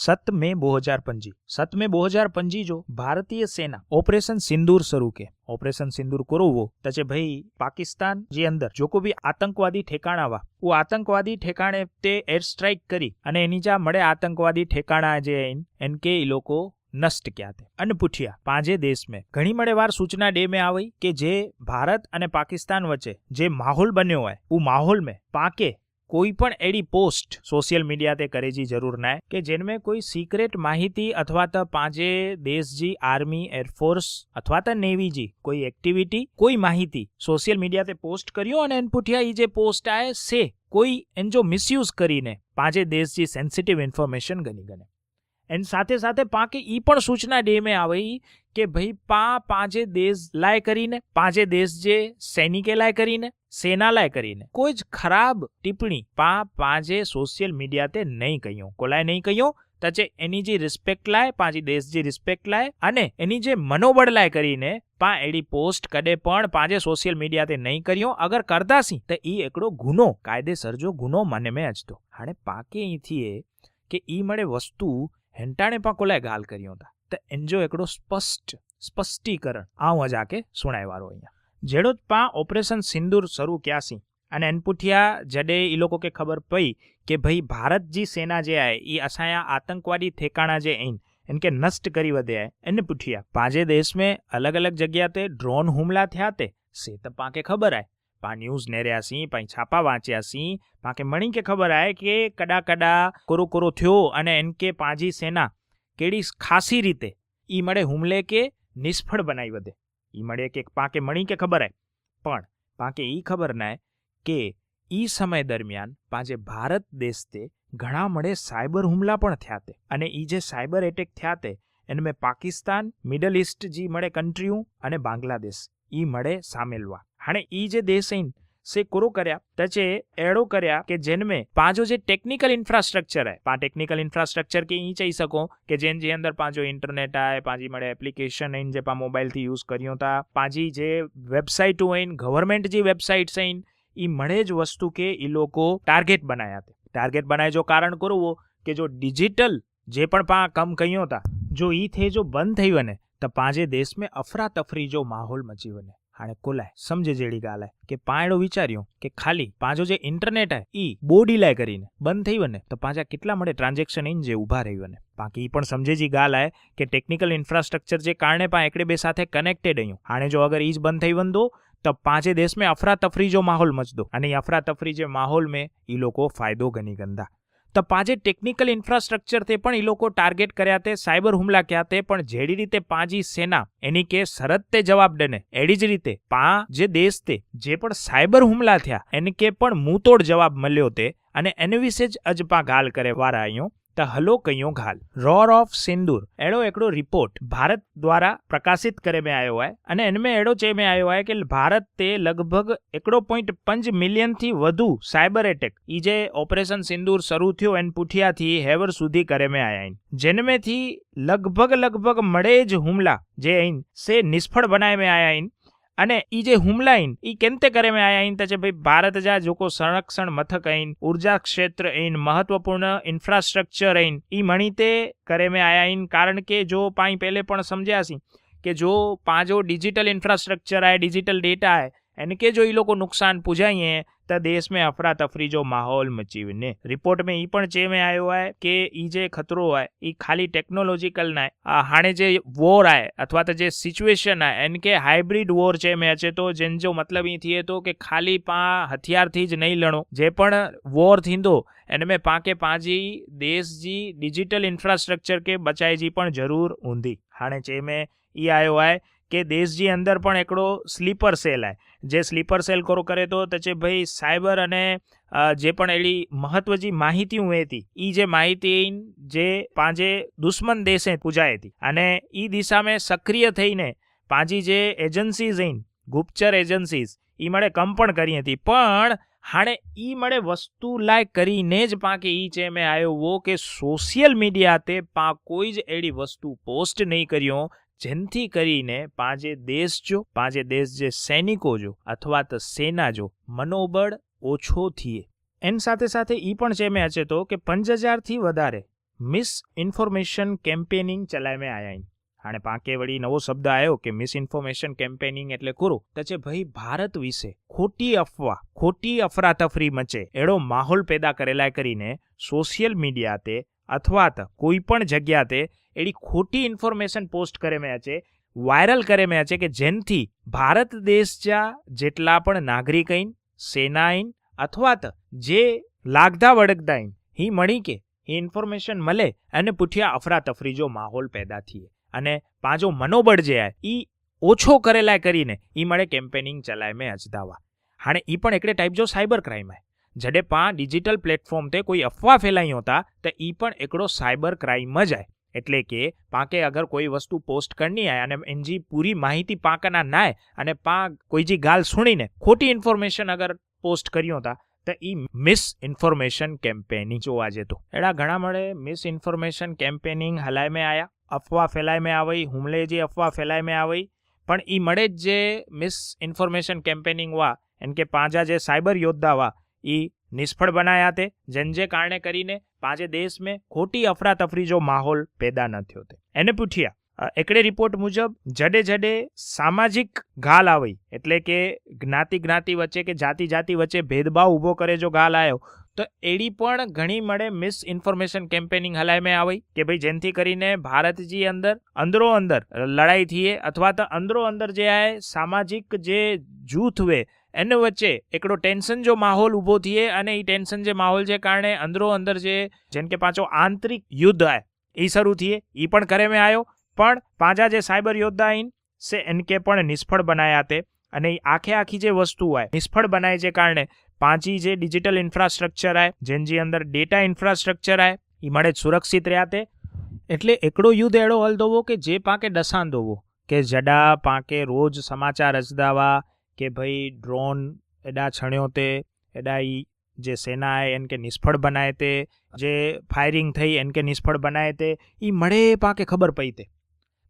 સત મે બે હજાર પંજી. સત મે બે હજાર પંજી જો ભારતીય સેના ઓપરેશન સિંદૂર શરૂ કે. ઓપરેશન સિંદૂર કરવો. તો ભાઈ પાકિસ્તાન જે અંદર જો કોઈ બી આતંકવાદી ઠેકાણાવા ઓ આતંકવાદી ઠેકાણે તે એર સ્ટ્રાઇક કરી અને એની જા મળે આતંકવાદી ઠેકાણા જે એનકે એ લોકો નષ્ટ ક્યાં તે. અને પૂછ્યા પાંજે દેશ મેં. ઘણી મળે વાર સૂચના ડે મેં આવી કે જે ભારત અને પાકિસ્તાન વચ્ચે જે માહોલ બન્યો હોય ઉ માહોલ મેં, પાકે કોઈ પણ એડી પોસ્ટ સોશિયલ મીડિયા તે કરેજી જરૂર ના કે જેનમે કોઈ સિક્રેટ માહિતી અથવા તો પાંજે દેશ જી આર્મી એરફોર્સ અથવા તો નેવી જી કોઈ એક્ટિવિટી કોઈ માહિતી સોશિયલ મીડિયા તે પોસ્ટ કર્યો અને એન પુઠિયા એ જે પોસ્ટ આય સે, કોઈ એન જો મિસયુઝ કરીને પાંજે દેશજી સેન્સિટિવ ઇન્ફોર્મેશન ગની ગને. એન સાથે સાથે પાંકે એ પણ સૂચના ડે મેં આવે કે ભાઈ પા પાંજે દેશ લાય કરીને પાંચે દેશ જે સૈનિકે લાય કરીને, સેના લાય કરીને. કોઈ જ ખરાબ ટિપ્પણી પા પાંજે સોશિયલ મીડિયા તે નહીં કહ્યું. કોલાય નહીં કહ્યું, તચે એની જે રિસ્પેક્ટ લાય પાંચી દેશ જે રિસ્પેક્ટ લાય અને એની જે મનોબળ લાય કરીને પા એડી પોસ્ટ કદે પણ પાંજે સોશિયલ મીડિયા તે નહીં કર્યો. અગર કરતાસી તો એ એકડો ગુનો, કાયદેસર જો ગુનો મને મેં અજતો હાણે પાકે અહીંથી એ કે ઈ મળે વસ્તુ હેંટાણે પણ કોલાય ગાલ કર્યો હતા. તો એન્જો એકડો સ્પષ્ટ, સ્પષ્ટીકરણ આવું અજાકે સુણાયવારો અહીંયા. જેડો જ પા ઓપરેશન સિંદૂર શરૂ ક્યાસી અને એનપુઠિયા જડે એ લોકો કે ખબર પઈ કે ભાઈ ભારત જી સેના જે આય એ અસાયા આતંકવાદી ઠેકાણા જે એન નષ્ટ કરી વધે આય એને પુઠિયા. પાંજે દેશ में અલગ અલગ જગ્યા તે ડ્રોન હુમલા થયા તે, સે તો પાકે ખબર આય. પા ન્યૂઝ નેર્યા સી, પા છાપા વાંચ્યા સી. પાકે મણી કે ખબર આય કે કડા કડા કોરો કોરો થયો અને એન કે પાંજી સેના કેડી ખાસી રીતે ઈ મળે હુમલે કે નિષ્ફળ બનાવી વધે. ઈ મળે કે પાકે મણી કે ખબર આય. પણ પાકે ઈ ખબર નાય કે ઈ સમય દરમિયાન પાંજે ભારત દેશ તે ઘણા મળે સાયબર હુમલા પણ થયા તે. અને ઈ જે સાયબર એટેક થયા તે, એને મેં પાકિસ્તાન, મિડલ ઇસ્ટ જી મળે કન્ટ્રીયું અને બાંગ્લાદેશ ઈ મળે સામેલવા હાણે એ જે દેશ આઈન સે કુરુ કર્યા તચે એડો કર્યા કે જેનમે પાંચો જે ટેકનિકલ ઇન્ફ્રાસ્ટ્રક્ચર હે, પા ટેકનિકલ ઇન્ફ્રાસ્ટ્રક્ચર કે ઈ ચઈ શકો કે જેન જે અંદર પાંજો ઇન્ટરનેટ આય, પાંજી મળે એપ્લિકેશન હૈન જે પા મોબાઈલથી યુઝ કર્યો તા, પાંજી જે વેબસાઇટો હોઈન ગવર્મેન્ટ જે વેબસાઇટ્સ હૈન, ઈ મળે જ વસ્તુ કે ઈ લોકો ટાર્ગેટ બનાયા તે. ટાર્ગેટ બનાય જો કારણ કરવો કે જો ડિજિટલ જે પણ પા કમ કયો તા, જો ઈ થે જો બંધ થઈ વને, તો પાંજે દેશ में અફરા તફરી જો માહોલ મચી વને. હાણે કોલાય, સમજે જેડી ગાલે, કે પાંડો વિચાર્યું કે ખાલી પાંજો જે ઇન્ટરનેટ હે ઈ બોડીલાય કરીને, બંધ થઈ વને તો પાંચા કેટલા મળે ટ્રાન્ઝેક્શન ઇન જે ઊભા રહી વને બાકી ઈ પણ સમજે જી ગાલાય કે ટેકનિકલ ઇન્ફ્રાસ્ટ્રક્ચર જે કારણે પા એકડે બે સાથે કનેક્ટેડ હયું હાણે જો અગર ઈ જ બંધ થઈ વન દો તો પાંચે દેશ મેં અફરા તફરી જો માહોલ મચ દો અને અફરા તફરી જે માહોલ મેં, ઈ લોકો ફાયદો ગની ગંદા. તો ટેકનિકલ ઇન્ફ્રાસ્ટ્રક્ચર તે પણ એ લોકો ટાર્ગેટ કર્યા તે સાયબર હુમલા કર્યા તે, પણ જેડી રીતે પાંજી સેના, એની કે સરહદ તે જવાબ ડને એડી જ રીતે પા જે દેશ તે, જે પણ સાયબર હુમલા થયા, એને કે પણ મુતોડ જવાબ મળ્યો તે, અને એને વિશે જ અજપા ગાલ કરે વારા અહીંયા ટહલો કયો ઘાલ રોર ઓફ સિંદૂર એડો એકડો રિપોર્ટ ભારત દ્વારા પ્રકાશિત કરે મેં આવ્યો હોય અને એનમે એડો છે મેં આવ્યો હોય કે ભારત તે લગભગ એકડો પોઈન્ટ પંચ મિલિયનથી વધુ સાયબર એટેક ઈ જે ઓપરેશન સિંદૂર શરૂ થયો એન પુઠિયાથી હેવર સુધી કરે મેં આયા જેનમેથી લગભગ લગભગ મળે જ હુમલા જે અહીં સે નિષ્ફળ બનાય મેં આયા અને એ જે હુમલાઈન એ કેમતે કરે મેં આયા આઈન? છે ભાઈ ભારત જા જોકો સંરક્ષણ મથક આઈન, ઊર્જા ક્ષેત્ર આઈન, મહત્વપૂર્ણ ઇન્ફ્રાસ્ટ્રક્ચર આઈન એ મણીતે કરે મેં આયા આઈન. કારણ કે જો પાઈ પહેલે પણ સમજ્યા છે કે જો પાંચો ડિજિટલ ઇન્ફ્રાસ્ટ્રક્ચર આય ડિજિટલ ડેટા આય यानी कि जो ये लोग को नुकसान पुजाइए तो देश में अफरा तफरी जो माहौल मची ने रिपोर्ट में ई पण जे में आयो है कि ई जे खतरो है ई खाली टेक्नोलॉजिकल ना है हाणे जे वॉर आए अथवा तो जे सिचुएशन है एन के हाइब्रिड वॉर जे में अचे तो जन जो मतलब ई थिए तो कि खाली पा हथियार थी ज नहीं लड़ो जे पण वॉर थींदो इन में पाके पांजी देश जी डिजिटल इंफ्रास्ट्रक्चर के बचाए जी पण जरूर हूंदी हाणे जे में ई आयो है કે દેશ અંદર પણ એકડો સ્લીપર સેલ આય. જે સ્લીપર સેલ કરો કરે તો તચે ભાઈ સાયબર અને જે પણ એડી મહત્વજી માહિતી હતી એ જે માહિતી જે પાંજે દુશ્મન દેશે પૂજાય હતી અને એ દિશામાં સક્રિય થઈને પાંજી જે એજન્સીઝ અહીં ગુપ્તચર એજન્સીઝ એ મળે કમ પણ કરી હતી પણ હાણે એ મળે વસ્તુ લાયક કરીને જ પાકે એ છે મેં આવ્યો કે સોશિયલ મીડિયા તે પા કોઈ જ એડી વસ્તુ પોસ્ટ નહીં કર્યો જેનથી કરીને પાંચે દેશ જો પાંચે દેશ જે સૈનિકો જો, અથવા તો સેના જો, મનોબળ ઓછો થઈએ એની સાથે સાથે એ પણ છે મેં અચે તો કે પંચ હજારથી વધારે મિસ ઇન્ફોર્મેશન કેમ્પેનિંગ ચલાવે આયા પાંકે પાકે વળી નવો શબ્દ આવ્યો કે મિસ ઇન્ફોર્મેશન કેમ્પેનિંગ એટલે કુરો. તો છે ભાઈ ભારત વિશે ખોટી અફવા, ખોટી અફરાતફરી મચે. એડો માહોલ પેદા કરેલા કરીને સોશિયલ મીડિયા તે, અથવા તો કોઈ પણ જગ્યા તે એડી ખોટી ઇન્ફોર્મેશન પોસ્ટ કરે મેં છે વાયરલ કરે મેં છે કે જેનથી ભારત દેશ જા જેટલા પણ નાગરિકઈન સેનાઈન અથવા તો જે લાગતા વડગદાઈન હી મળી કે એ ઇન્ફોર્મેશન મળે અને પૂઠ્યા અફરાતફરી જો માહોલ પેદા થઈએ. અને પાંજો મનોબળ જે આ એ ઓછો કરેલા કરીને એ મળે કેમ્પેનિંગ ચલાય મેં અજદાવા હાણે એ પણ એકડે ટાઈપ જો સાયબર ક્રાઇમ હે જડે પા ડિજિટલ પ્લેટફોર્મ તે કોઈ અફવા ફેલાઈ હોતા, તો ઈ પણ એકડો સાયબર ક્રાઇમ જ આય. એટલે કે પાંકે અગર કોઈ વસ્તુ પોસ્ટ કરની આય અને એનજી પૂરી માહિતી પાંકના નાય અને પાંક કોઈ જી ગાલ સુણીને ખોટી ઇન્ફોર્મેશન અગર પોસ્ટ કર્યો હતા, તો એ મિસ ઇન્ફોર્મેશન કેમ્પેનિંગ જોવા જતો. એડા ઘણા મળે મિસ ઇન્ફોર્મેશન કેમ્પેનિંગ હલાય મેં આયા, અફવા ફેલાય મેં આવી હુમલે જે અફવા ફેલાય મેં આવી પણ એ મળે જ જે મિસ ઇન્ફોર્મેશન કેમ્પેનિંગ વા, એન કે પાંજા જે સાયબર યોદ્ધા વા એ નિષ્ફળ બનાયા તે, જેન જે કારણે કરીને પાંજે દેશ ખોટી અફરાતફરી જો માહોલ પેદા ન થયો તે. એને પૂછ્યા એકડે રિપોર્ટ મુજબ જડે જડે સામાજિક ગાલ આવી, એટલે કે જ્ઞાતિ જ્ઞાતિ વચ્ચે કે જાતિ જાતિ વચ્ચે ભેદભાવ ઊભો કરે જો ગાલ આવ્યો તો એડી પણ ઘણી મળે મિસ ઇન્ફોર્મેશન કેમ્પેનિંગ હલાયમાં આવી, કે ભાઈ જેનથી કરીને ભારતજી અંદર, અંદરો અંદર લડાઈ થઈએ, અથવા તો અંદરો અંદર જે આ સામાજિક જે જૂથ વે એને વચ્ચે એકડો ટેન્શન જો માહોલ ઊભો થઈએ અને એ ટેન્શન જે માહોલ જે કારણે અંદરો અંદર જે જેમ કે પાછો આંતરિક યુદ્ધ આય એ શરૂ થઈએ એ પણ કરે મેં આવ્યો પણ પાંજા જે સાયબર યોદ્ધા આઈન સે એનકે પણ નિષ્ફળ બનાયા તે. અને એ આખે આખી જે વસ્તુ હોય નિષ્ફળ બનાય જે કારણે પાંચી જે ડિજિટલ ઇન્ફ્રાસ્ટ્રક્ચર આય જેનજી અંદર ડેટા ઇન્ફ્રાસ્ટ્રક્ચર આય એ મળે સુરક્ષિત રહ્યા તે. એટલે એકડો યુદ્ધ એડો હલ દોવો કે જે પાકે ડસાન દોવો કે જડા, પાકે રોજ સમાચાર અજદાવા કે ભાઈ ડ્રોન એડા છણ્યો તે, એડા ઈ જે સેના આય એન કે નિષ્ફળ બનાય તે, જે ફાયરિંગ થઈ એન કે નિષ્ફળ બનાય તે, ઈ મળે પાકે ખબર પડી તે.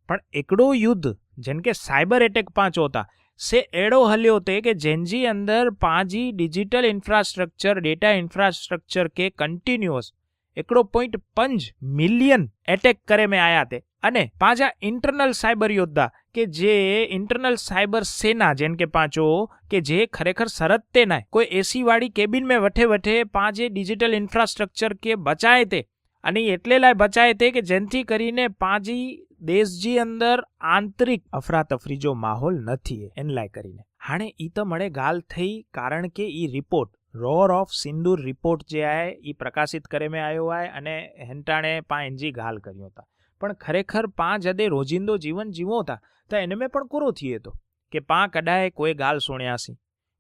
પણ એકડો યુદ્ધ જેમ કે સાયબર એટેક પાંચ હોતા સે એડો હલ્યો તે કે જેનજી અંદર પાંચી ડિજિટલ ઇન્ફ્રાસ્ટ્રક્ચર, ડેટા ઇન્ફ્રાસ્ટ્રક્ચર કે કન્ટિન્યુઅસ એકડો પોઈન્ટ પંચ મિલિયન એટેક કરે મેં આયા તે. અને પાછા ઇન્ટરનલ સાયબર યોદ્ધા, કે જે ઇન્ટરનલ સાયબર સેના, જેમ કે પાંચો કે જે ખરેખર સરહદ તે નાય, કોઈ એસી વાળી કેબિન મેં વઠે વઠે પાંચે ડિજિટલ ઇન્ફ્રાસ્ટ્રક્ચર કે બચાય તે, અને એટલે લાય બચાય તે કે જેનથી કરીને પાંચી દેશજી અંદર આંતરિક અફરાતફરી જો માહોલ નથી એન લાય કરીને. હાણે ઈ તો મળે ગાલ થઈ કારણ કે ઈ report roar of Sindoor report જે આય, ઈ પ્રકાશિત કરે મેં આવ્યો આય, અને હેન્ટાણે પા એનજી ગાલ કર્યો હતા પણ ખરેખર પાં જદે રોજિંદો જીવન જીવો હતા તો એને મેં પણ કોરો થઈએ તો, કે પાં કડાએ કોઈ ગાલ સુણ્યાસી,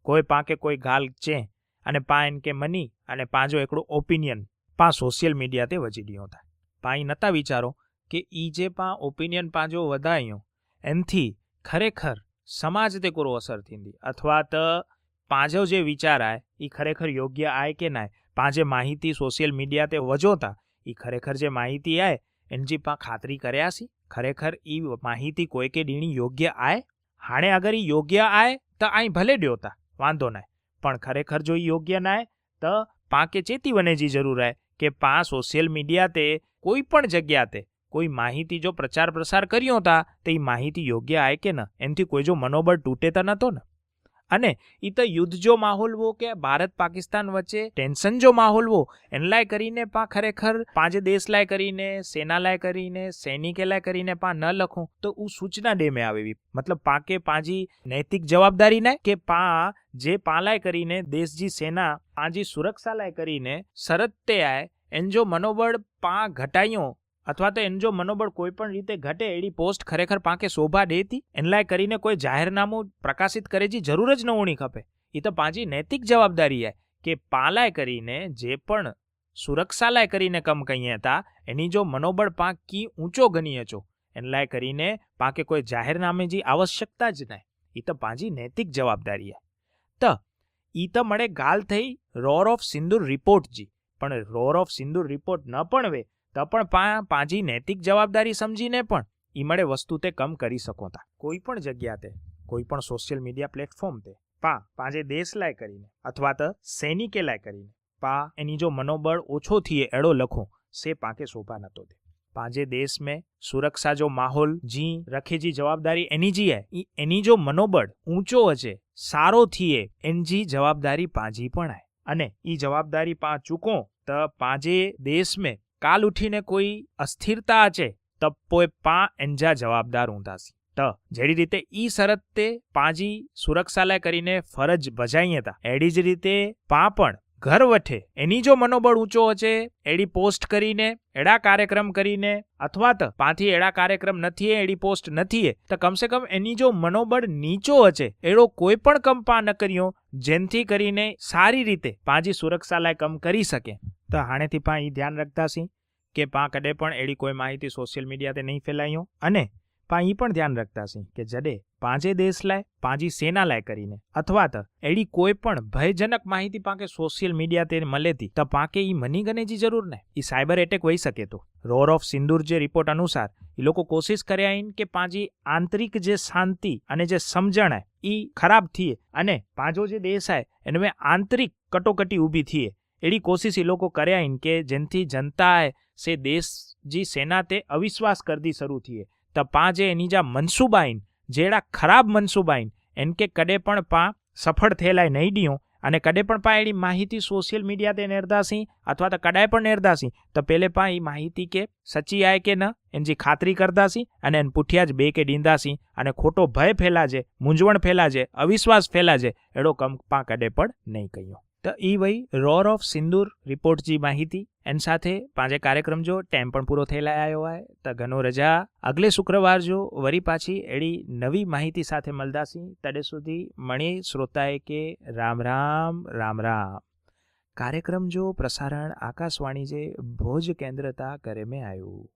કોઈ પા કે કોઈ ગાલ ચે, અને પા એન કે મની, અને પાંજો એકડો ઓપિનિયન પા સોશિયલ મીડિયા તે વજી દ્યો હતા પા ઈ નતા વિચારો કે ઈ જે પા ઓપિનિયન પાંજો વધાયો, એનથી ખરેખર સમાજ તે કોરો અસર થીંદી, અથવા તો પાંજો જે વિચાર આય એ ખરેખર યોગ્ય આય કે નાય, પાંજે માહિતી સોશિયલ મીડિયા તે વજોતા એ ખરેખર જે માહિતી આય એનજી પા ખાતરી કર્યા છે? ખરેખર એ માહિતી કોઈ કે ડીણી યોગ્ય આય? હાણે અગર એ યોગ્ય આય, તો અહીં ભલે ડ્યોતા, વાંધો નાય. પણ ખરેખર જો યોગ્ય નાય, તો પા કે ચેતી વનેજી જરૂર આય કે પા સોશિયલ મીડિયા તે, કોઈ પણ જગ્યા તે, કોઈ માહિતી જો પ્રચાર પ્રસાર કર્યો હતા તો એ માહિતી યોગ્ય આય કે ન? એનથી કોઈ જો મનોબળ તૂટે તો નતો ને? અને એ તો યુદ્ધ જો માહોલ વો કે ભારત પાકિસ્તાન વચ્ચે ટેન્શન જો માહોલ વો એન લાય કરીને પા ખરેખર પાંચ દેશ લાય કરીને સેના લાય કરીને સૈનિકે લાય કરીને પા ન લખું, તો હું સૂચના ડેમે આવેવી. મતલબ પાકે પાંજી નૈતિક જવાબદારી ને કે પા જે પાલાય કરીને દેશજી સેના, પાંજી સુરક્ષા લાય કરીને શરત તે આય, એન જો મનોબળ પા ઘટાયો અથવા તો એનું જો મનોબળ કોઈ પણ રીતે ઘટે, એડી પોસ્ટ ખરેખર પાકે શોભા દેતી એનલાય કરીને કોઈ જાહેરનામું પ્રકાશિત કરેજી જરૂર જ ન હોણી ખપે. એ તો પાંચી નૈતિક જવાબદારી હે કે પાલાય કરીને જે પણ સુરક્ષાલાય કરીને કમ કહીએ હતા એની જો મનોબળ પાંક કી ઊંચો ગણીએ છો, એનલાય કરીને પાંકે કોઈ જાહેરનામે જે આવશ્યકતા જ નહીં એ તો પાંજી નૈતિક જવાબદારી હે તો, ઈ તો મળે ગાલ થઈ રોર ઓફ સિંદુર રિપોર્ટ જી, પણ રોર ઓફ સિંદુર રિપોર્ટ ન પણ વે તો પણ પાંજી નૈતિક જવાબદારી સમજીને પણ ઈમળે મળે વસ્તુ તે કમ કરી શકો તા. કોઈ પણ જગ્યા તે, કોઈ પણ સોશિયલ મીડિયા પ્લેટફોર્મ તે, પા, પાંજે દેશ લાય કરીને, અથવા તો સૈનિકે લાય કરીને, પા, એની જો મનોબળ ઓછો થઈએ એડો લખો, સે પાકે શોભા નતો દે. પાંજે દેશ में સુરક્ષા જો માહોલ, જી, રખે જી જવાબદારી એની જી હે એની જો મનોબળ ઊંચો હશે સારો થીએ એનજી જવાબદારી પાંજી પણ આય અને ઈ જવાબદારી પા ચૂકો, તો પાંજે દેશ में કાલ ઉઠીને કોઈ અસ્થિરતા અચે તો પોઈ પા એંજા જવાબદાર ઊંધાસી. ત, જેડી રીતે ઈ શરત તે પાંજી સુરક્ષાલય કરીને ફરજ ભજાઈ હતા એડી જ રીતે પા પણ ઘર વઠે. એની જો મનોબળ ઊંચો હશે, એડી પોસ્ટ કરીને, એડા કાર્યક્રમ કરીને, અથવા તો પાંથી એડા કાર્યક્રમ નથી એડી પોસ્ટ નથી તો કમસે કમ એની જો મનોબળ નીચો હશે, એડો કોઈ પણ કમ પા ન કર્યો જેનથી કરીને સારી રીતે પાજી સુરક્ષાલય કમ કરી શકે. તો હાણેથી પા એ ધ્યાન રાખતા સી કે પા કદે પણ એડી કોઈ માહિતી સોશિયલ મીડિયા તે નહીં ફેલાયો. અને પા ઈ પણ ધ્યાન રાખતા સી કે જડે પાંજે દેશ લાય, પાંજી સેના લાય કરીને. અથવા તો એડી કોઈ પણ ભયજનક માહિતી પાંકે સોશિયલ મીડિયા તે મળેતી તો પાંકે એ મની ગનેજી જરૂર ને? એ સાયબર એટેક હોઈ શકે તો. રોર ઓફ સિંદૂર જે રિપોર્ટ અનુસાર એ લોકો કોશિશ કર્યા ઈન કે પાંજી આંતરિક જે શાંતિ અને જે સમજણ હે, ઈ ખરાબ થઈએ અને પાંજો જે દેશ હે, એને મેં આંતરિક કટોકટી ઊભી થઈએ એડી કોશિશ એ લોકો કર્યા ઈન કે જેનથી જનતા હે, સે દેશ જી સેના તે અવિશ્વાસ કરતી શરૂ થઈએ તો પા જે એની જા મનસુબાઈન, જેડા ખરાબ મનસુબાઈન એન કે કદે પણ પા સફળ થયેલાય નહીં ડીયો, અને કદે પણ પા એની માહિતી સોશિયલ મીડિયા તે નેરદાસી અથવા તો કદાય પણ નેરદાસી તો પેલે પા એ માહિતી કે સચી આય કે ન એનજી ખાતરી કરદાસી અને એન પૂઠિયા જ બે કે ડીંદાસી અને ખોટો ભય ફેલાજે, મૂંઝવણ ફેલાજે, અવિશ્વાસ ફેલાજે, એડો કમ પા કદે પણ નહીં કહ્યો તો એ ભાઈ રોર ઓફ સિંદૂર રિપોર્ટ જી માહિતી. એન સાથે પાંચે કાર્યક્રમ જો ટાઈમ પણ પૂરો થયેલા આવ્યો હોય, તો ઘણો રજા. અગલે શુક્રવાર જો વરી પાછી એડી નવી માહિતી સાથે મળદાસી તડે સુધી મણી શ્રોતાએ કે રામ રામ રામ રામ. કાર્યક્રમ જો પ્રસારણ આકાશવાણી જે ભોજ કેન્દ્રતા કરે મેં આવ્યું